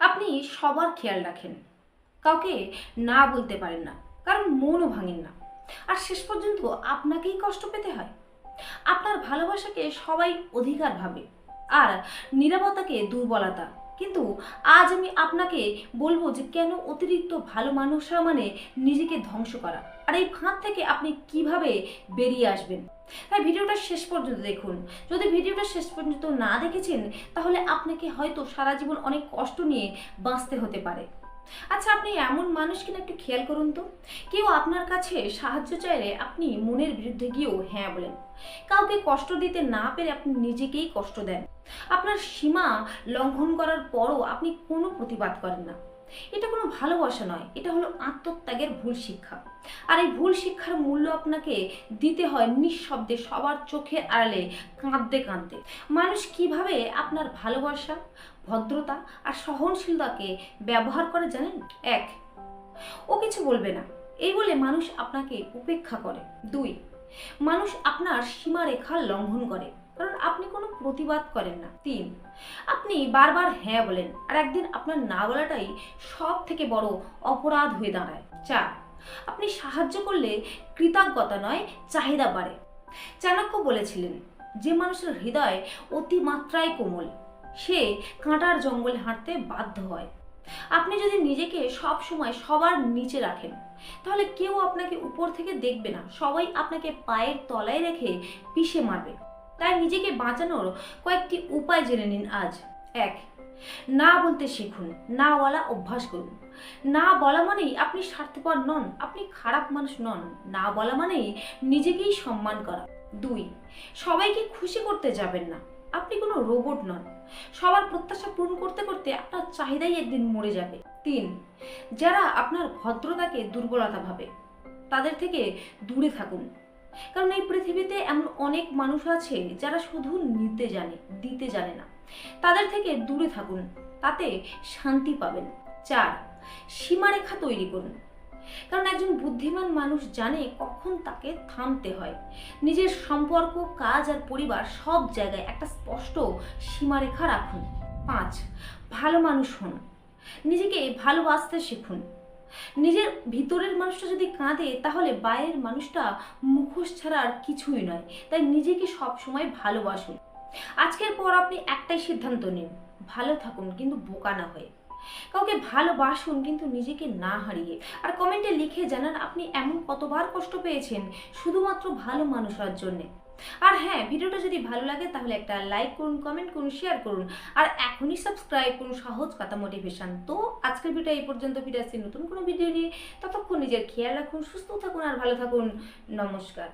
আপনি সবার খেয়াল রাখেন। কাউকে না বলতে পারেন না, কারণ মনও ভাঙেন না। আর শেষ পর্যন্ত আপনাকেই কষ্ট পেতে হয়। আপনার ভালোবাসাকে সবাই অধিকার ভাবে, আর নিরাপত্তাকে দুর্বলতা কিন্তু আজ আমি আপনাকে বলব যে কেন অতিরিক্ত ভালো মানুষরা মানে নিজেকে ধ্বংস করা। আর এই ফাঁদ থেকে আপনি কীভাবে বেরিয়ে আসবেন? তাই ভিডিওটা শেষ পর্যন্ত দেখুন। যদি ভিডিওটা শেষ পর্যন্ত না দেখেছেন, তাহলে আপনাকে হয়তো সারা জীবন অনেক কষ্ট নিয়ে বাঁচতে হতে পারে। আচ্ছা আপনি এমন মানুষ কিনা একটু খেয়াল করুন তো। কেউ আপনার কাছে সাহায্য চাইলে আপনি মনের বিরুদ্ধে গিয়েও হ্যাঁ বলেন। কাউকে কষ্ট দিতে না পেরে আপনি নিজেকেই কষ্ট দেন। আপনার সীমা লঙ্ঘন করার পরও আপনি কোনো প্রতিবাদ করেন না। এটা কোনো ভালোবাসা নয়, এটা হলো আত্মত্যাগের ভুল শিক্ষা। আর এই ভুল শিক্ষার মূল্য আপনাকে দিতে হয় নিঃশব্দে, সবার চোখের আড়ালে, কাঁদতে কাঁদতে। মানুষ কীভাবে আপনার ভালোবাসা, ভদ্রতা আর সহনশীলতাকে ব্যবহার করে জানেন? এক, ও কিছু বলবে না। এই বলে মানুষ আপনাকে উপেক্ষা করে। দুই, মানুষ আপনার সীমারেখা লঙ্ঘন করে। প্রতিবাদ করেন না। তিন, আপনি বারবার হ্যাঁ বলেন আর একদিন আপনার না বলাটাই সব থেকে বড় অপরাধ হয়ে দাঁড়ায়। চার, আপনি সাহায্য করলে কৃতজ্ঞতা নয়, চাহিদা বাড়ে। চাণক্য বলেছিলেন, যে মানুষের হৃদয় অতিমাত্রায় কোমল, সে কাঁটার জঙ্গলে হাঁটতে বাধ্য হয়। আপনি যদি নিজেকে সব সময় সবার নিচে রাখেন, তাহলে কেউ আপনাকে উপর থেকে দেখবে না, সবাই আপনাকে পায়ের তলায় রেখে পিষে মারবে। তাই নিজেকে বাঁচানোর কয়েকটি উপায় জেনে নিন আজ। এক, না বলতে শিখুন, না বলা অভ্যাস করুন। না বলা মানেই আপনি স্বার্থপর নন, আপনি খারাপ মানুষ নন। না বলা মানেই নিজেকেই সম্মান করা। দুই, সবাইকে খুশি করতে যাবেন না। আপনি কোনো রোবট নন। সবার প্রত্যাশা পূরণ করতে করতে আপনার চাহিদাই একদিন মরে যাবে। তিন, যারা আপনার ভদ্রতাকে দুর্বলতা ভাবে, তাদের থেকে দূরে থাকুন। কারণ এই পৃথিবীতে এমন অনেক মানুষ আছে যারা শুধু নিতে জানে, দিতে জানে না। তাদের থেকে দূরে থাকুন, তাতে শান্তি পাবেন। চার, সীমারেখা তৈরি করুন। কারণ একজন বুদ্ধিমান মানুষ জানে কখন তাকে থামতে হয়। নিজের সম্পর্ক, কাজ আর পরিবার সব জায়গায় একটা স্পষ্ট সীমারেখা রাখুন। পাঁচ, ভালো মানুষ হন। নিজেকে ভালোবাসতে শিখুন। নিজের ভিতরের মানুষটা যদি কাঁদে, তাহলে বাইরের মানুষটা মুখোশ ছাড়া আর কিছুই নয়। তাই নিজেকে সবসময় ভালোবাসুন। আজকের পর আপনি একটাই সিদ্ধান্ত নিন, ভালো থাকুন কিন্তু বোকা না হয়ে। কাউকে ভালোবাসুন কিন্তু নিজেকে না হারিয়ে। আর কমেন্টে লিখে জানান, আপনি এমন কতবার কষ্ট পেয়েছেন, শুধুমাত্র ভালো মানুষ হওয়ার জন্যে। আর হ্যাঁ ভিডিওটা যদি ভালো লাগে তাহলে একটা লাইক করুন কমেন্ট করুন শেয়ার করুন। আর এখনই সাবস্ক্রাইব করুন সহজ কথা মোটিভেশন তো আজকের ভিডিও এই পর্যন্ত, ফিরে আসছি নতুন কোনো ভিডিও নিয়ে। ততক্ষণ নিজের খেয়াল রাখুন, সুস্থ থাকুন আর ভালো থাকুন। নমস্কার।